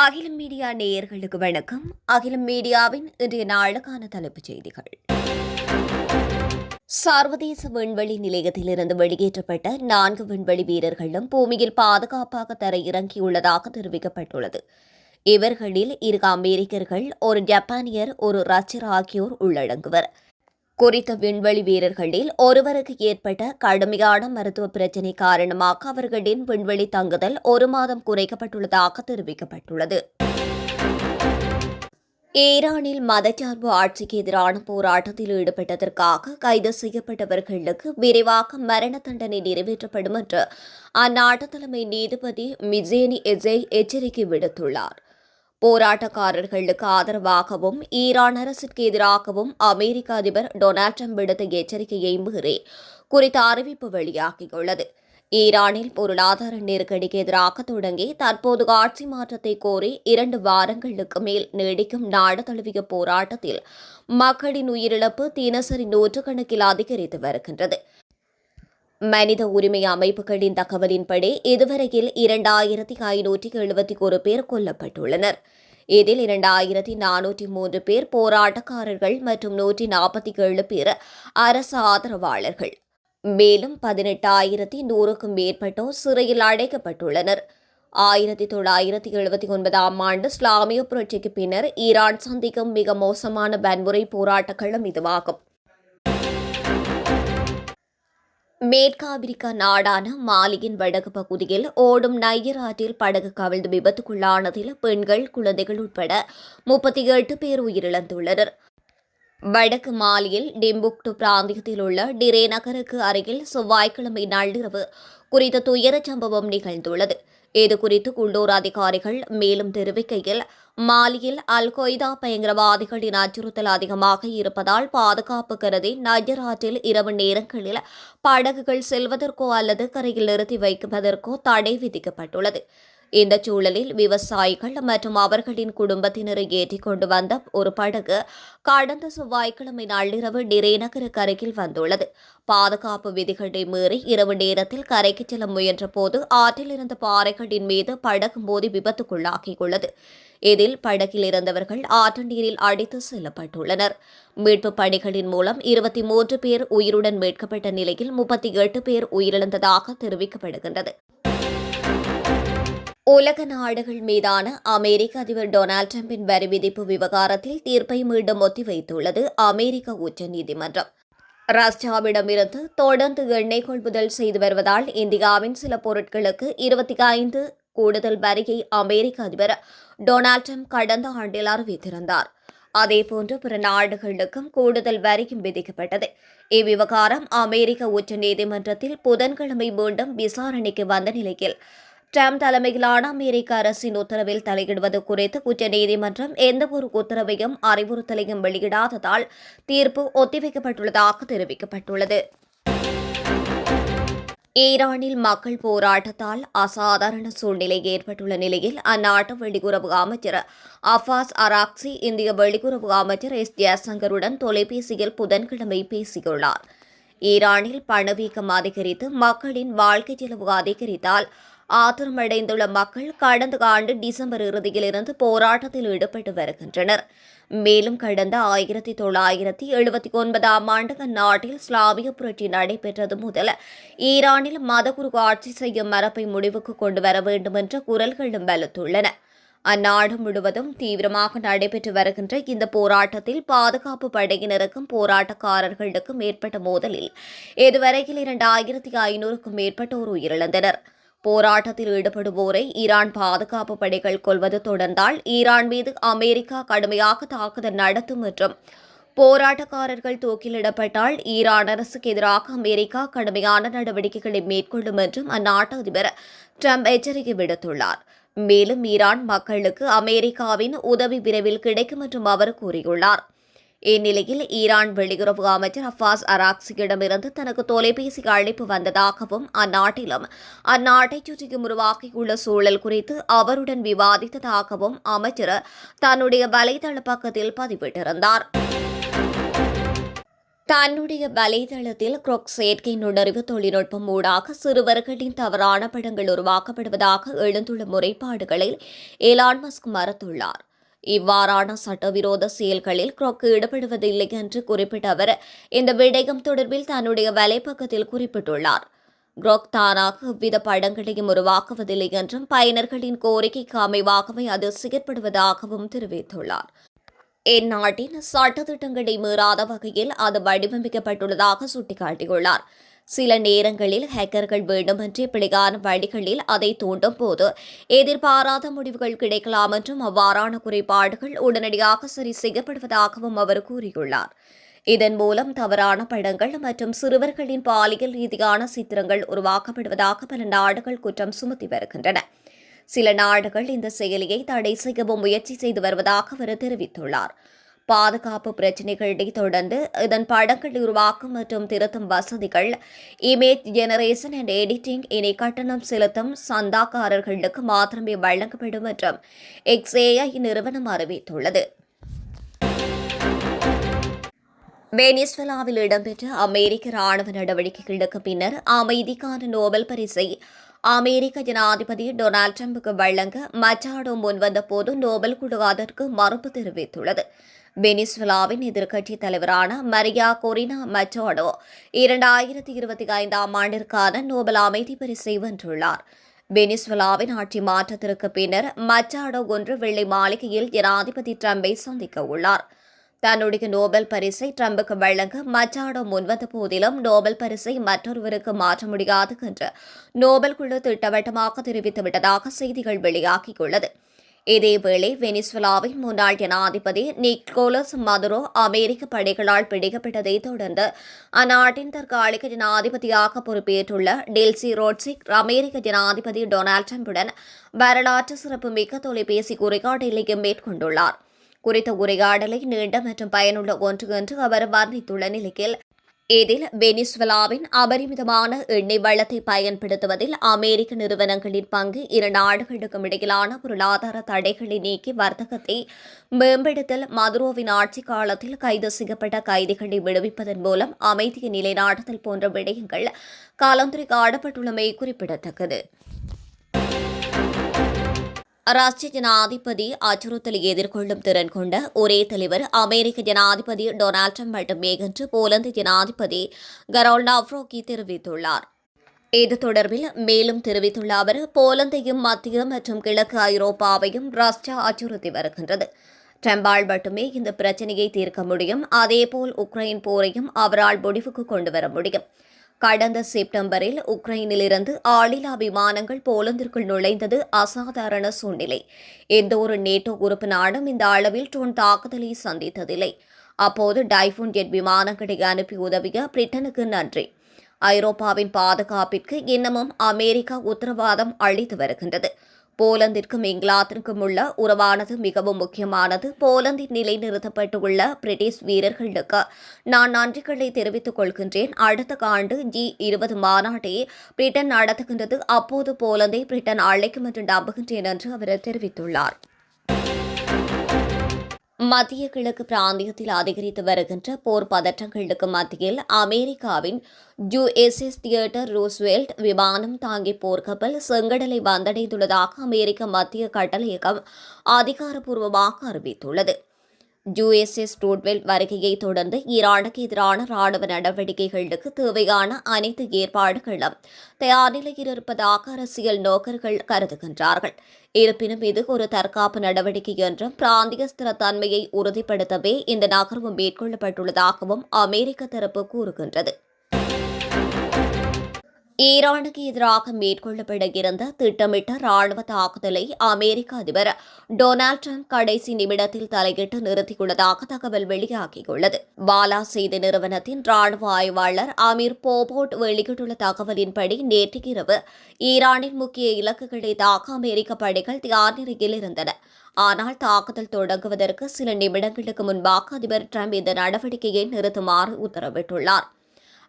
அகிலம் மீடியா நேயர்களுக்கு வணக்கம். அகிலம் மீடியாவின் இன்றைய நாளுக்கான தலைப்புச் செய்திகள். சர்வதேச விண்வெளி நிலையத்திலிருந்து வெளியேற்றப்பட்ட நான்கு விண்வெளி வீரர்களும் பூமியில் பாதுகாப்பாக தரையிறங்கியுள்ளதாக தெரிவிக்கப்பட்டுள்ளது. இவர்களில் இரு அமெரிக்கர்கள் ஒரு ஜப்பானியர் ஒரு ரஷ்யர் ஆகியோர் உள்ளடங்குவர். குறித்த விண்வெளி வீரர்களில் ஒருவருக்கு ஏற்பட்ட கடுமையான மருத்துவ பிரச்சினை காரணமாக அவர்களின் விண்வெளி தங்குதல் ஒரு மாதம் குறைக்கப்பட்டுள்ளதாக தெரிவிக்கப்பட்டுள்ளது. ஈரானில் மதச்சார்பு ஆட்சிக்கு எதிரான போராட்டத்தில் ஈடுபட்டதற்காக கைது செய்யப்பட்டவர்களுக்கு விரைவாக மரண தண்டனை நிறைவேற்றப்படும் என்று அந்நாட்டு தலைமை நீதிபதி மிசேனி எஜே எச்சரிக்கை விடுத்துள்ளார். போராட்டக்காரர்களுக்கு ஆதரவாகவும் ஈரான் அரசுக்கு எதிராகவும் அமெரிக்க அதிபர் டொனால்ட் ட்ரம்ப் விடுத்த எச்சரிக்கையை மீறி குறித்த அறிவிப்பு வெளியாகியுள்ளது. ஈரானில் பொருளாதார நெருக்கடிக்கு எதிராக தொடங்கி தற்போது ஆட்சி மாற்றத்தை கோரி இரண்டு வாரங்களுக்கு மேல் நீடிக்கும் நாடு தழுவிய போராட்டத்தில் மக்களின் உயிரிழப்பு தினசரி நூற்றுக்கணக்கில் அதிகரித்து வருகின்றது. மனித உரிமை அமைப்புகளின் தகவலின்படி இதுவரையில் இரண்டாயிரத்தி ஐநூற்றி எழுபத்தி ஒரு பேர் கொல்லப்பட்டுள்ளனர். இதில் இரண்டாயிரத்தி நானூற்றி மூன்று பேர் போராட்டக்காரர்கள் மற்றும் நூற்றி நாற்பத்தி ஏழு பேர் அரசு ஆதரவாளர்கள். மேலும் பதினெட்டாயிரத்தி நூறுக்கும் மேற்பட்டோர் சிறையில் அடைக்கப்பட்டுள்ளனர். ஆயிரத்தி தொள்ளாயிரத்தி எழுபத்தி ஒன்பதாம் ஆண்டு இஸ்லாமிய புரட்சிக்கு பின்னர் ஈரான் சந்திக்கும் மிக மோசமான வன்முறை போராட்டங்களும் இதுவாகும். மேற்காபிரிக்கா நாடான மாலியின் வடக்கு பகுதியில் ஓடும் நையர் ஆற்றில் படகு கவிழ்ந்து விபத்துக்குள்ளானதில் பெண்கள் குழந்தைகள் உட்பட முப்பத்தி எட்டு பேர் உயிரிழந்துள்ளனர். வடக்கு மாலியில் டிம்புக்டு பிராந்தியத்தில் உள்ள டிரே நகருக்கு அருகில் செவ்வாய்க்கிழமை நள்ளிரவு குறித்த துயர சம்பவம் நிகழ்ந்துள்ளது. இதுகுறித்து உள்ளூர் அதிகாரிகள் மேலும் தெரிவிக்கையில் மாலியில் அல் கொய்தா பயங்கரவாதிகளின் அச்சுறுத்தல் அதிகமாக இருப்பதால் பாதுகாப்பு கருதி நஜர் ஆற்றில் இரவு நேரங்களில் படகுகள் செல்வதற்கோ அல்லது கரையில் நிறுத்தி வைப்பதற்கோ தடை விதிக்கப்பட்டுள்ளது. இந்த சூழலில் விவசாயிகள் மற்றும் அவர்களின் குடும்பத்தினரை ஏற்றிக் கொண்டு வந்த ஒரு படகு கடந்த செவ்வாய்க்கிழமை நள்ளிரவு நிறைநகர கரையில் வந்துள்ளது. பாதுகாப்பு விதிகளை மீறி இரவு நேரத்தில் கரைக்கு செல்ல முயன்ற போது ஆற்றில் இருந்த பாறைகளின் மீது படகு மோதி விபத்துக்குள்ளாகியுள்ளது. இதில் படகில் இருந்தவர்கள் ஆற்று நீரில் அடித்து செல்லப்பட்டுள்ளனர். மீட்புப் பணிகளின் மூலம் இருபத்தி மூன்று பேர் உயிருடன் மீட்கப்பட்ட நிலையில் முப்பத்தி எட்டு பேர் உயிரிழந்ததாக தெரிவிக்கப்படுகின்றது. உலக நாடுகள் மீதான அமெரிக்க அதிபர் டொனால்டு டிரம்பின் வரி விதிப்பு விவகாரத்தில் தீர்ப்பை மீண்டும் ஒத்திவைத்துள்ளது அமெரிக்க உச்சநீதிமன்றம். ரஷ்யாவிடமிருந்து தொடர்ந்து எண்ணெய் கொள்முதல் செய்து வருவதால் இந்தியாவின் சில பொருட்களுக்கு இருபத்தி ஐந்து கூடுதல் வரியை அமெரிக்க அதிபர் டொனால்டு ட்ரம்ப் கடந்த ஆண்டில் அறிவித்திருந்தார். அதேபோன்று பிற நாடுகளுக்கும் கூடுதல் வரியும் விதிக்கப்பட்டது. இவ்விவகாரம் அமெரிக்க உச்சநீதிமன்றத்தில் புதன்கிழமை மீண்டும் விசாரணைக்கு வந்த நிலையில் ட்ரம்ப் தலைமையிலான அமெரிக்க அரசின் உத்தரவில் தலையிடுவது குறித்து உச்சநீதிமன்றம் எந்தவொரு உத்தரவையும் அறிவுறுத்தலையும் வெளியிடாததால் தீர்ப்பு ஒத்திவைக்கப்பட்டுள்ளதாக தெரிவிக்கப்பட்டுள்ளது. ஈரானில் மக்கள் போராட்டத்தால் அசாதாரண சூழ்நிலை ஏற்பட்டுள்ள நிலையில் அந்நாட்டு வெளியுறவு அமைச்சர் அஃபாஸ் அராக்சி இந்திய வெளியுறவு அமைச்சர் எஸ். ஜெயசங்கருடன் தொலைபேசியில் புதன்கிழமை பேசியுள்ளார். ஈரானில் பணவீக்கம் அதிகரித்து மக்களின் வாழ்க்கை செலவு அதிகரித்தால் ஆத்திரமடைந்துள்ள மக்கள் கடந்த ஆண்டு டிசம்பர் இறுதியிலிருந்து போராட்டத்தில் ஈடுபட்டு வருகின்றனர். மேலும் கடந்த ஆயிரத்தி தொள்ளாயிரத்தி எழுபத்தி ஒன்பதாம் ஆண்டு அந்நாட்டில் இஸ்லாமிய புரட்சி நடைபெற்றது முதல் ஈரானில் மதகுரு ஆட்சி செய்யும் மரபை முடிவுக்கு கொண்டு வர வேண்டும் என்ற குரல்களும் வலுத்துள்ளன. அந்நாடு முழுவதும் தீவிரமாக நடைபெற்று வருகின்ற இந்த போராட்டத்தில் பாதுகாப்பு படையினருக்கும் போராட்டக்காரர்களுக்கும் ஏற்பட்ட மோதலில் இதுவரையில் இரண்டாயிரத்தி ஐநூறுக்கும் மேற்பட்டோர் உயிரிழந்தனர். போராட்டத்தில் ஈடுபடுவோரை ஈரான் பாதுகாப்பு படைகள் கொள்வது தொடர்ந்தால் ஈரான் மீது அமெரிக்கா கடுமையாக தாக்குதல் நடத்தும் என்றும் போராட்டக்காரர்கள் தூக்கிலிடப்பட்டால் ஈரான் அரசுக்கு எதிராக அமெரிக்கா கடுமையான நடவடிக்கைகளை மேற்கொள்ளும் என்றும் அந்நாட்டு அதிபர் ட்ரம்ப் எச்சரிக்கை விடுத்துள்ளார். மேலும் ஈரான் மக்களுக்கு அமெரிக்காவின் உதவி விரைவில் கிடைக்கும் என்றும் அவர் கூறியுள்ளார். இந்நிலையில் ஈரான் வெளியுறவு அமைச்சர் அஃபாஸ் அராக்சியிடமிருந்து தனக்கு தொலைபேசி அழைப்பு வந்ததாகவும் அந்நாட்டிலும் அந்நாட்டைச் சுற்றியும் உருவாகியுள்ள சூழல் குறித்து அவருடன் விவாதித்ததாகவும் அமைச்சர் தன்னுடைய வலைதள பக்கத்தில் பதிவிட்டிருந்தார். தன்னுடைய வலைதளத்தில் குரோக் செயற்கை நுண்ணறிவு தொழில்நுட்பம் ஊடாக சிறுவர்களின் தவறான படங்கள் உருவாக்கப்படுவதாக எழுந்துள்ள முறைப்பாடுகளில் எலான் மஸ்க் மறுத்துள்ளார். இவ்வாறான சட்டவிரோத செயல்களில் குரோக் ஈடுபடுவதில்லை என்று குறிப்பிட்ட அவர் இந்த விடயம் தொடர்பில் தன்னுடைய வலைப்பக்கத்தில் குறிப்பிட்டுள்ளார். குரோக் தானாக எவ்வித படங்களையும் உருவாக்குவதில்லை என்றும் பயனர்களின் கோரிக்கைக்கு அமைவாகவே அது செயற்படுவதாகவும் தெரிவித்துள்ளார். இந்நாட்டின் சட்டத்திட்டங்களை மீறாத வகையில் அது வடிவமைக்கப்பட்டுள்ளதாக சுட்டிக்காட்டியுள்ளார். சில நேரங்களில் ஹேக்கர்கள் வேண்டுமென்றே பிழையான வழிகளில் அதை தூண்டும் போது எதிர்பாராத முடிவுகள் கிடைக்கலாம் என்றும் அவ்வாறான குறைபாடுகள் உடனடியாக சரி செய்யப்படுவதாகவும் அவர் கூறியுள்ளார். இதன் மூலம் தவறான படங்கள் மற்றும் சிறுவர்களின் பாலியல் ரீதியான சித்திரங்கள் உருவாக்கப்படுவதாக பல நாடுகள் குற்றம் சுமத்தி வருகின்றன. சில நாடுகள் இந்த செயலியை தடை செய்யவும் முயற்சி செய்து வருவதாக அவர் தெரிவித்துள்ளார். பாதுகாப்பு பிரச்சினைகளை தொடர்ந்து இதன் படங்கள் உருவாக்கும் மற்றும் திருத்தும் வசதிகள் இமேஜ் ஜெனரேஷன் அண்ட் எடிட்டிங் இனி கட்டணம் செலுத்தும் சந்தாக்காரர்களுக்கு மாத்திரமே வழங்கப்படும் என்றும் எக்ஸ்ஏஐ நிறுவனம் அறிவித்துள்ளது. வெனிஸ்வலாவில் இடம்பெற்ற அமெரிக்க ராணுவ நடவடிக்கைகளுக்கு பின்னர் அமைதிக்கான நோபல் பரிசை அமெரிக்க ஜனாதிபதி டொனால்டு டிரம்புக்கு வழங்க மச்சாடோ முன்வந்த போது நோபல் குழு அதற்கு மறுப்பு தெரிவித்துள்ளது. வெனிசுலாவின் எதிர்க்கட்சி தலைவரான மரியா கொரினா மச்சாடோ இரண்டாயிரத்தி இருபத்தி ஐந்தாம் ஆண்டிற்கான நோபல் அமைதி பரிசை வென்றுள்ளார். வெனிசுலாவின் ஆட்சி மாற்றத்திற்கு பின்னர் மச்சாடோ ஒன்று வெள்ளை மாளிகையில் ஜனாதிபதி டிரம்பை சந்திக்க உள்ளார். தன்னுடைய நோபல் பரிசை ட்ரம்புக்கு வழங்க மச்சாடோ முன்வந்த போதிலும் நோபல் பரிசை மற்றொருவருக்கு மாற்ற முடியாது என்று நோபல் குழு திட்டவட்டமாக தெரிவித்துவிட்டதாக செய்திகள் வெளியாகியுள்ளது. இதேவேளை வெனிசுலாவின் முன்னாள் ஜனாதிபதி நிக்கோலஸ் மதுரோ அமெரிக்க படைகளால் பிடிக்கப்பட்டதை தொடர்ந்து அந்நாட்டின் தற்காலிக ஜனாதிபதியாக பொறுப்பேற்றுள்ள டெல்சி ரோட்சிக் அமெரிக்க ஜனாதிபதி டொனால்டு டிரம்புடன் வரலாற்று சிறப்புமிக்க தொலைபேசி உரையாடலையும் மேற்கொண்டுள்ளார். குறித்த உரையாடலை நீண்ட மற்றும் பயனுள்ள ஒன்று என்று அவர் வர்ணித்துள்ள நிலையில் இதில் வெனிசுவலாவின் அபரிமிதமான எண்ணெய் வளத்தை பயன்படுத்துவதில் அமெரிக்க நிறுவனங்களின் பங்கு இரு நாடுகளுக்கும் இடையிலான பொருளாதார தடைகளை நீக்கி வர்த்தகத்தை மேம்படுத்தல் மதுரோவின் ஆட்சி காலத்தில் கைது செய்யப்பட்ட கைதிகளை விடுவிப்பதன் மூலம் அமைதியை நிலைநாட்டுதல் போன்ற விடயங்கள் கலந்துரையாடப்பட்டுள்ளமை குறிப்பிடத்தக்கது. ரஷ்ய ஜனாதிபதி அச்சுறுத்தலை எதிர்கொள்ளும் திறன் கொண்ட ஒரே தலைவர் அமெரிக்க ஜனாதிபதி டொனால்ட் ட்ரம்ப் மட்டுமே என்று போலந்து ஜனாதிபதி கரோல் நாவ்ரோக்கி தெரிவித்துள்ளார். இது தொடர்பில் மேலும் தெரிவித்துள்ள அவர் போலந்தையும் மத்திய மற்றும் கிழக்கு ஐரோப்பாவையும் ரஷ்யா அச்சுறுத்தி வருகின்றது. ட்ரம்பால் மட்டுமே இந்த பிரச்சினையை தீர்க்க முடியும். அதேபோல் உக்ரைன் போரையும் அவரால் முடிவுக்கு கொண்டு வர முடியும். கடந்த செப்டம்பரில் உக்ரைனிலிருந்து ஆளில்லா விமானங்கள் போலந்திற்குள் நுழைந்தது அசாதாரண சூழ்நிலை. எந்த ஒரு நேட்டோ உறுப்பு நாடும் இந்த அளவில் ட்ரோன் தாக்குதலை சந்தித்ததில்லை. அப்போது டைஃபூன் ஜெட் விமானங்களை அனுப்பி உதவிய பிரிட்டனுக்கு நன்றி. ஐரோப்பாவின் பாதுகாப்பிற்கு இன்னமும் அமெரிக்கா உத்தரவாதம் அளித்து வருகின்றது. போலந்திற்கும் இங்கிலாந்திற்கும் உள்ள உறவானது மிகவும் முக்கியமானது. போலந்தில் நிலைநிறுத்தப்பட்டுள்ள பிரிட்டிஷ் வீரர்களுக்கு நான் நன்றிகளை தெரிவித்துக் கொள்கின்றேன். அடுத்த ஆண்டு ஜி இருபது மாநாட்டை பிரிட்டன் நடத்துகின்றது. அப்போது போலந்தை பிரிட்டன் அழைக்கும் என்று நம்புகின்றேன் என்று அவர் தெரிவித்துள்ளார். மத்திய கிழக்கு பிராந்தியத்தில் அதிகரித்து வருகின்ற போர் பதற்றங்களுக்கு மத்தியில் அமெரிக்காவின் ஜூஎஸ்எஸ் தியேட்டர் ரூஸ்வெல்ட் விமானம் தாங்கி போர்க்கப்பல் செங்கடலை வந்தடைந்துள்ளதாக அமெரிக்க மத்திய கட்டளையகம் அதிகாரப்பூர்வமாக அறிவித்துள்ளது. யுஎஸ்எஸ் ரூட்வெல் வருகையை தொடர்ந்து ஈரானுக்கு எதிரான ராணுவ நடவடிக்கைகளுக்கு தேவையான அனைத்து ஏற்பாடுகளும் தயார் நிலையில் இருப்பதாக அரசியல் நோக்கர்கள் கருதுகின்றார்கள். இருப்பினும் இது ஒரு தற்காப்பு நடவடிக்கை என்றும் பிராந்திய ஸ்திரத்தன்மையை உறுதிப்படுத்தவே இந்த நகர்வு மேற்கொள்ளப்பட்டுள்ளதாகவும் அமெரிக்க தரப்பு கூறுகின்றது. ஈரானுக்கு எதிராக மேற்கொள்ளப்பட இருந்த திட்டமிட்ட ராணுவ தாக்குதலை அமெரிக்க அதிபர் டொனால்டு ட்ரம்ப் கடைசி நிமிடத்தில் தலையிட்டு நிறுத்தியுள்ளதாக தகவல் வெளியாகியுள்ளது. பாலா செய்தி நிறுவனத்தின் ராணுவ ஆய்வாளர் அமீர் போபோட் வெளியிட்டுள்ள தகவலின்படி நேற்று இரவு ஈரானின் முக்கிய இலக்குகளை தாக்க அமெரிக்க படைகள் தயார் நிலையில் இருந்தன. ஆனால் தாக்குதல் தொடங்குவதற்கு சில நிமிடங்களுக்கு முன்பாக அதிபர் ட்ரம்ப் இந்த நடவடிக்கையை நிறுத்துமாறு உத்தரவிட்டுள்ளார்.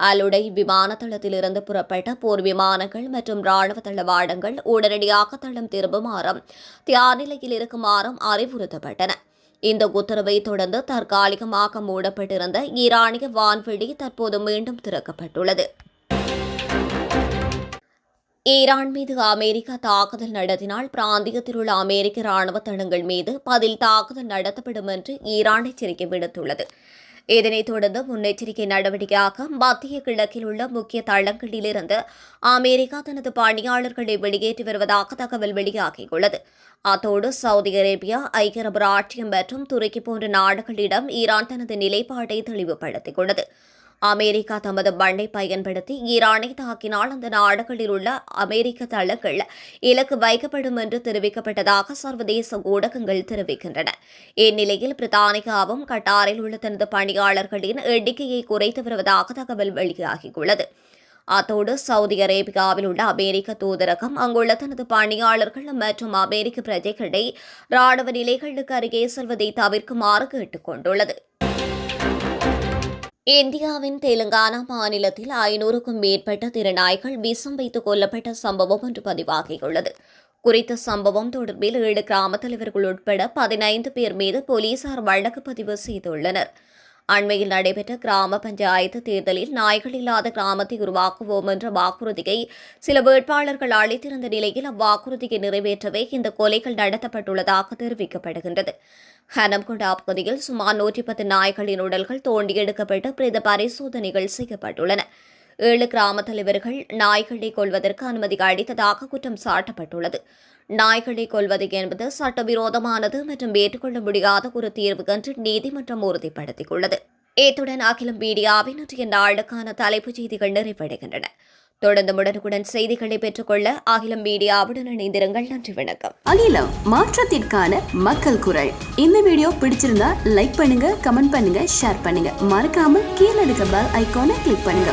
அலுடை விமான தளத்திலிருந்து புறப்பட்ட போர் விமானங்கள் மற்றும் ராணுவ தளவாடங்கள் உடனடியாக தளம் திரும்புமாறும் தியார்நிலையில் இருக்குமாறும் அறிவுறுத்தப்பட்டன. இந்த உத்தரவை தொடர்ந்து தற்காலிகமாக மூடப்பட்டிருந்த ஈரானிய வான்வெளி தற்போது மீண்டும் திறக்கப்பட்டுள்ளது. ஈரான் மீது அமெரிக்கா தாக்குதல் நடத்தினால் பிராந்தியத்தில் உள்ள அமெரிக்க ராணுவ தளங்கள் மீது பதில் தாக்குதல் நடத்தப்படும் என்று ஈரான் எச்சரிக்கை விடுத்துள்ளது. இதனைத் தொடர்ந்து முன்னெச்சரிக்கை நடவடிக்கையாக மத்திய கிழக்கில் உள்ள முக்கிய தளங்களிலிருந்து அமெரிக்கா தனது பணியாளர்களை வெளியேற்றி வருவதாக தகவல் வெளியாகியுள்ளது. அத்தோடு சவுதி அரேபியா ஐக்கிய அரபு ராச்சியம் மற்றும் துருக்கி போன்ற நாடுகளிடம் ஈரான் தனது நிலைப்பாட்டை தெளிவுபடுத்தியுள்ளது. அமெரிக்கா தமது மண்ணை பயன்படுத்தி ஈரானை தாக்கினால் அந்த நாடுகளில் உள்ள அமெரிக்க தளங்கள் இலக்கு வைக்கப்படும் என்று தெரிவிக்கப்பட்டதாக சர்வதேச ஊடகங்கள் தெரிவிக்கின்றன. இந்நிலையில் பிரித்தானியாவும் கட்டாரில் உள்ள தனது பணியாளர்களின் எண்ணிக்கையை குறைத்து வருவதாக தகவல் வெளியாகியுள்ளது. அத்தோடு சவுதி அரேபியாவில் உள்ள அமெரிக்க தூதரகம் அங்குள்ள தனது பணியாளர்கள் மற்றும் அமெரிக்க பிரஜைகளை ராணுவ நிலைகளுக்கு அருகே செல்வதை தவிர்க்குமாறு கேட்டுக் கொண்டுள்ளது இந்தியாவின் தெலுங்கானா மாநிலத்தில் ஐநூறுக்கும் மேற்பட்ட திருநாய்கள் விஷம் வைத்து கொல்லப்பட்ட சம்பவம் ஒன்று பதிவாகியுள்ளது. குறித்த சம்பவம் தொடர்பில் ஏழு கிராம தலைவர்கள் உட்பட பதினைந்து பேர் மீது போலீசார் வழக்கு பதிவு செய்துள்ளனர். அண்மையில் நடைபெற்ற கிராம பஞ்சாயத்து தேர்தலில் நாய்கள் இல்லாத கிராமத்தை உருவாக்குவோம் என்ற வாக்குறுதியை சில வேட்பாளர்கள் அளித்திருந்த நிலையில் அவ்வாக்குறுதியை நிறைவேற்றவே இந்த கொலைகள் நடத்தப்பட்டுள்ளதாக தெரிவிக்கப்படுகின்றது. ஹனம்கொண்டா பகுதியில் சுமார் நூற்றி பத்து நாய்களின் உடல்கள் தோண்டி எடுக்கப்பட்டு பிரேத பரிசோதனைகள் செய்யப்பட்டுள்ளன. ஏழு கிராம தலைவர்கள் நாய்களை கொள்வதற்கு அனுமதி அளித்ததாக குற்றம் சாட்டப்பட்டுள்ளது. நாய்களை கொல்வது என்பது சட்டவிரோதமானது மற்றும் ஏற்றுக்கொள்ள முடியாத ஒரு தீர்வு என்று நீதிமன்றம் உறுதிப்படுத்தியுள்ளது. இத்துடன் அகிலம் மீடியாவின் இன்றைய நாளுக்கான தலைப்புச் செய்திகள் நிறைவடைகின்றன. தொடர்ந்து உடனுக்குடன் செய்திகளை பெற்றுக்கொள்ள அகிலம் மீடியாவுடன் இணைந்திருங்கள். நன்றி வணக்கம். அகிலம் மாற்றத்திற்கான மக்கள் குரல். இந்த வீடியோ பிடிச்சிருந்தா லைக் பண்ணுங்க கமெண்ட் பண்ணுங்க ஷேர் பண்ணுங்க. மறக்காம கீழே இருக்க பெல் ஐக்கானை கிளிக் பண்ணுங்க.